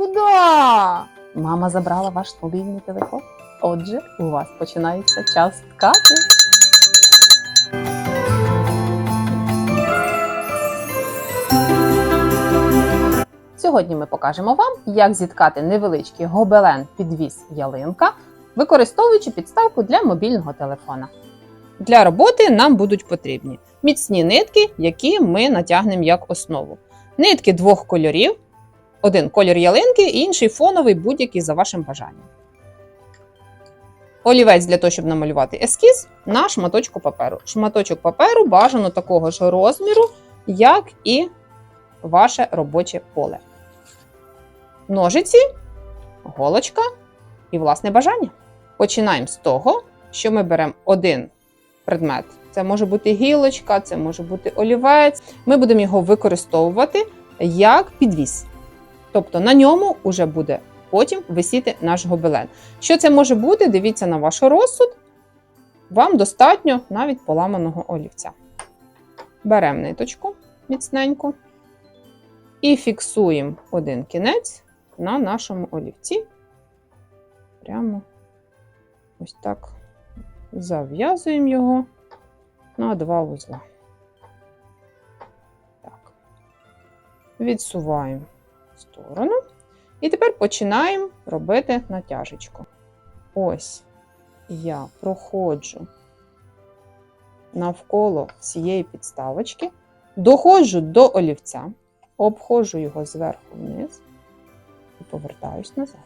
куди? Мама забрала ваш мобільний телефон. Отже, у вас починається час ткати. Сьогодні ми покажемо вам, як зіткати невеличкий гобелен підвіз ялинка, використовуючи підставку для мобільного телефона. Для роботи нам будуть потрібні міцні нитки, які ми натягнемо як основу. Нитки двох кольорів: один колір ялинки, інший фоновий, будь-який за вашим бажанням. Олівець для того, щоб намалювати ескіз на шматочку паперу. Шматочок паперу бажано такого ж розміру, як і ваше робоче поле. Ножиці, голочка і власне бажання. Починаємо з того, що ми беремо один предмет. Це може бути гілочка, це може бути олівець. Ми будемо його використовувати як підвіс. Тобто на ньому вже буде потім висіти наш гобелен. Що це може бути? Дивіться на ваш розсуд. Вам достатньо навіть поламаного олівця. Беремо ниточку міцненьку і фіксуємо один кінець на нашому олівці. Прямо ось так зав'язуємо його на два вузла. Так. Відсуваємо сторону. І тепер починаємо робити натяжечку. Ось я проходжу навколо цієї підставочки, доходжу до олівця, обходжу його зверху вниз і повертаюсь назад.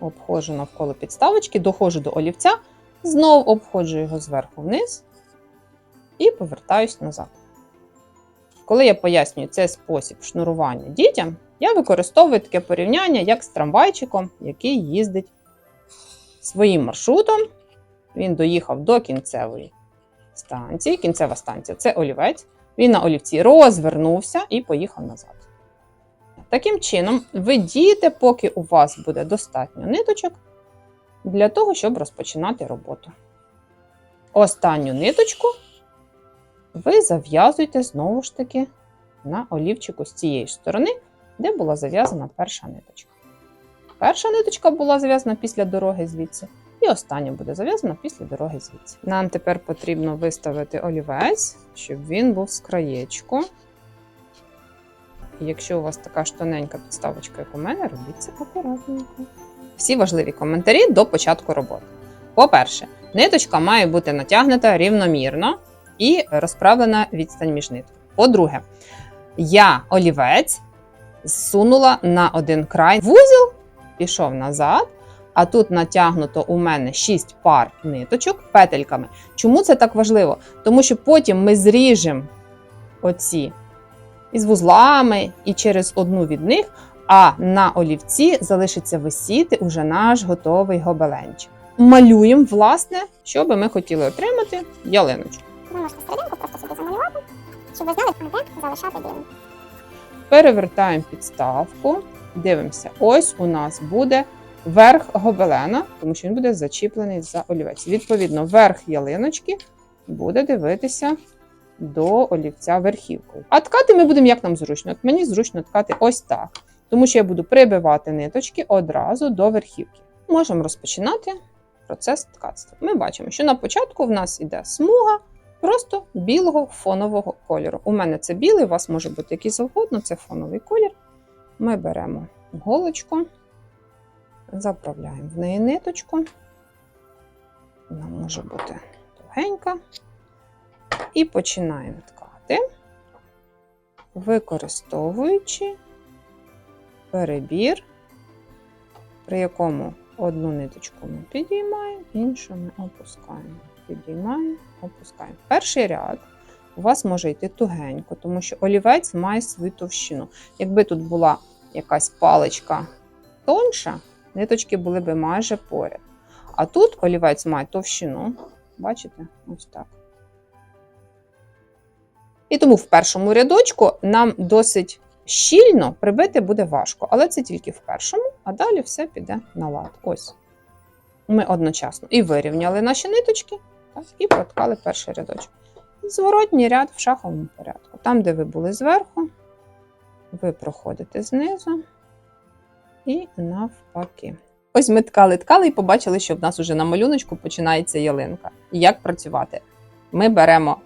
Обходжу навколо підставочки, доходжу до олівця, знову обходжу його зверху вниз і повертаюсь назад. Коли я пояснюю цей спосіб шнурування дітям, я використовую таке порівняння, як з трамвайчиком, який їздить своїм маршрутом. Він доїхав до кінцевої станції. Кінцева станція це олівець. Він на олівці розвернувся і поїхав назад. Таким чином, ви дієте, поки у вас буде достатньо ниточок для того, щоб розпочинати роботу. Останню ниточку ви зав'язуєте знову ж таки на олівчику з цієї сторони, де була зав'язана перша ниточка. Перша ниточка була зав'язана після дороги звідси, і остання буде зав'язана після дороги звідси. Нам тепер потрібно виставити олівець, щоб він був з краєчку. Якщо у вас така ж тоненька підставочка, як у мене, робіть це акуратненько. Всі важливі коментарі до початку роботи. По-перше, ниточка має бути натягнута рівномірно і розправлена відстань між нитками. По-друге, я олівець зсунула на один край вузол, пішов назад, а тут натягнуто у мене 6 пар ниточок петельками. Чому це так важливо? Тому що потім ми зріжемо оці із вузлами і через одну від них, а на олівці залишиться висіти уже наш готовий гобеленчик. Малюємо, власне, що би ми хотіли отримати ялиночку. Ви можете просто собі замалювати, щоб ви знали, де залишати білим. Перевертаємо підставку, дивимося. Ось у нас буде верх гобелена, тому що він буде зачіплений за олівець. Відповідно, верх ялиночки буде дивитися до олівця верхівкою. А ткати ми будемо як нам зручно. От мені зручно ткати ось так, тому що я буду прибивати ниточки одразу до верхівки. Можемо розпочинати процес ткацтва. Ми бачимо, що на початку в нас іде смуга просто білого фонового кольору. У мене це білий, у вас може бути який завгодно, це фоновий колір. Ми беремо голочку, заправляємо в неї ниточку. Вона може бути довгенька. І починаємо ткати, використовуючи перебір, при якому одну ниточку ми підіймаємо, іншу ми опускаємо. Підіймаємо, опускаємо. Перший ряд у вас може йти тугенько, тому що олівець має свою товщину. Якби тут була якась паличка тонша, ниточки були б майже поряд. А тут олівець має товщину, бачите, ось так. І тому в першому рядочку нам досить щільно прибити буде важко, але це тільки в першому, а далі все піде на лад. Ось. Ми одночасно і вирівняли наші ниточки, так, і проткали перший рядочок. Зворотній ряд в шаховому порядку. Там, де ви були зверху, ви проходите знизу і навпаки. Ось ми ткали, ткали і побачили, що в нас уже на малюночку починається ялинка. І як працювати? Ми беремо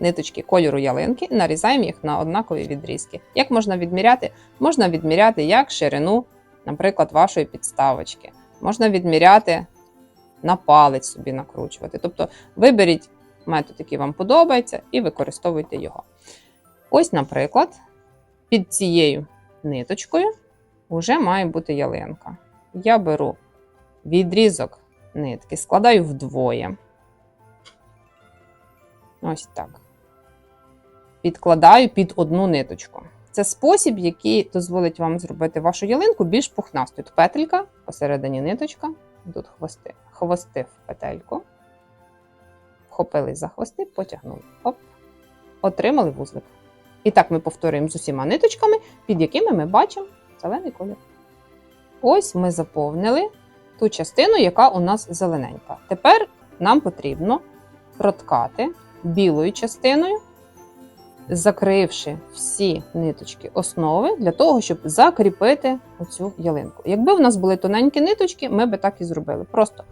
ниточки кольору ялинки, нарізаємо їх на однакові відрізки. Як можна відміряти? Можна відміряти як ширину, наприклад, вашої підставочки. Можна відміряти на палець собі накручувати. Тобто виберіть метод, який вам подобається, і використовуйте його. Ось, наприклад, під цією ниточкою вже має бути ялинка. Я беру відрізок нитки, складаю вдвоє. Ось так. Підкладаю під одну ниточку. Це спосіб, який дозволить вам зробити вашу ялинку більш пухнастою. Петелька, посередині ниточка, тут хвости. Хвости в петельку. Вхопились за хвости, потягнули. Оп. Отримали вузлик. І так ми повторюємо з усіма ниточками, під якими ми бачимо зелений колір. Ось ми заповнили ту частину, яка у нас зелененька. Тепер нам потрібно проткати білою частиною, закривши всі ниточки основи для того, щоб закріпити оцю ялинку. Якби в нас були тоненькі ниточки, ми би так і зробили. Просто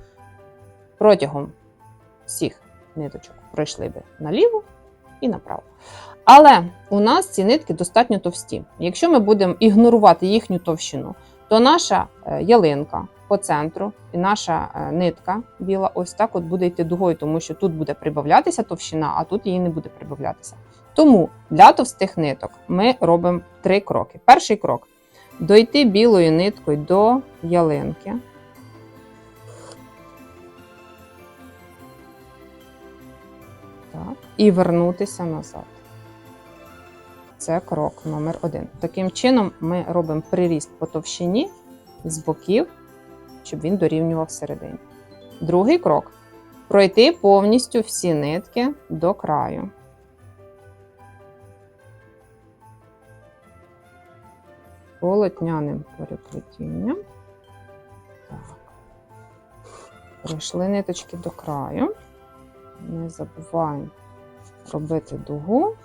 протягом всіх ниточок пройшли би наліво і направо. Але у нас ці нитки достатньо товсті. Якщо ми будемо ігнорувати їхню товщину, то наша е, ялинка по центру і наша е, нитка біла ось так от буде йти дугою, тому що тут буде прибавлятися товщина, а тут її не буде прибавлятися. Тому для товстих ниток ми робимо три кроки. Перший крок дойти білою ниткою до ялинки. І вернутися назад. Це крок номер один. Таким чином, ми робимо приріст по товщині з боків, щоб він дорівнював середині. Другий крок пройти повністю всі нитки до краю. Полотняним переплетінням. Так. Пройшли ниточки до краю. Не забуваємо робити дугу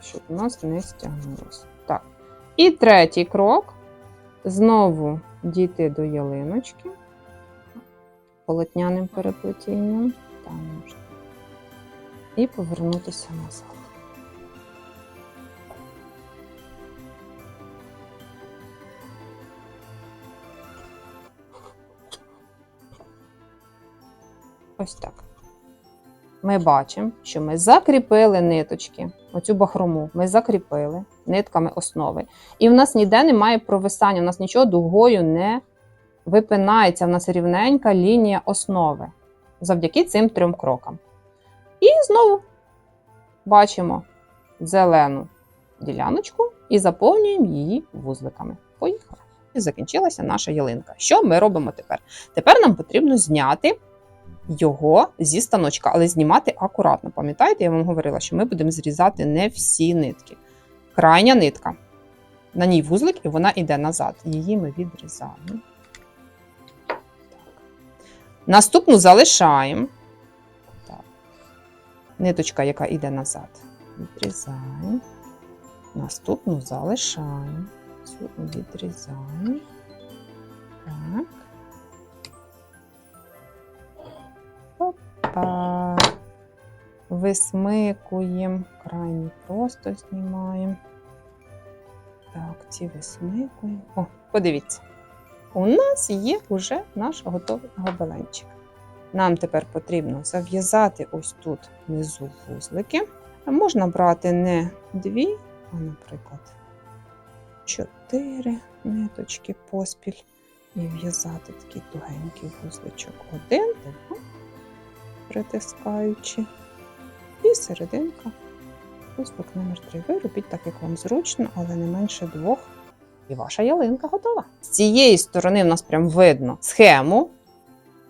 щоб у нас не стягнулося. Так. І третій крок. Знову дійти до ялиночки полотняним переплетінням. Там можна. І повернутися назад. Ось так ми бачимо, що ми закріпили ниточки, оцю бахрому ми закріпили нитками основи. І в нас ніде немає провисання, у нас нічого дугою не випинається, в нас рівненька лінія основи завдяки цим трьом крокам. І знову бачимо зелену діляночку і заповнюємо її вузликами. Поїхали. І закінчилася наша ялинка. Що ми робимо тепер? Тепер нам потрібно зняти його зі станочка, але знімати акуратно. Пам'ятаєте, я вам говорила, що ми будемо зрізати не всі нитки. Крайня нитка. На ній вузлик, і вона йде назад. Її ми відрізаємо. Так. Наступну залишаємо. Так. Ниточка, яка йде назад. Відрізаємо. Наступну залишаємо. Цю відрізаємо. Так. Опа. Висмикуємо, крайні просто знімаємо. Так, ці висмикуємо. О, подивіться. У нас є вже наш готовий гобеленчик. Нам тепер потрібно зав'язати ось тут внизу вузлики. Можна брати не дві, а, наприклад, чотири ниточки поспіль і в'язати такий тугенький вузличок. Один, два притискаючи. І серединка, вузлик номер 3. Ви робіть так, як вам зручно, але не менше двох. І ваша ялинка готова. З цієї сторони в нас прям видно схему,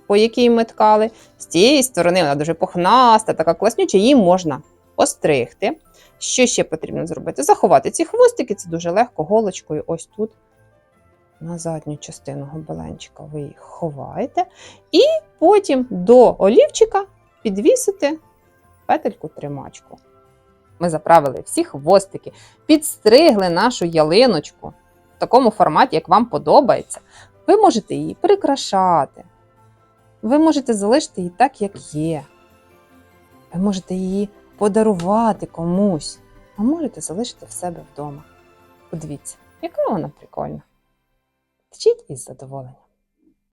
по якій ми ткали. З цієї сторони вона дуже пухнаста, така класнюча, її можна постригти. Що ще потрібно зробити? Заховати ці хвостики, це дуже легко, голочкою ось тут. На задню частину гобеленчика ви їх ховаєте. І потім до олівчика підвісити петельку тримачку. Ми заправили всі хвостики, підстригли нашу ялиночку в такому форматі, як вам подобається. Ви можете її прикрашати. Ви можете залишити її так, як є. Ви можете її подарувати комусь, а можете залишити в себе вдома. Подивіться, яка вона прикольна. Вчіть із задоволенням.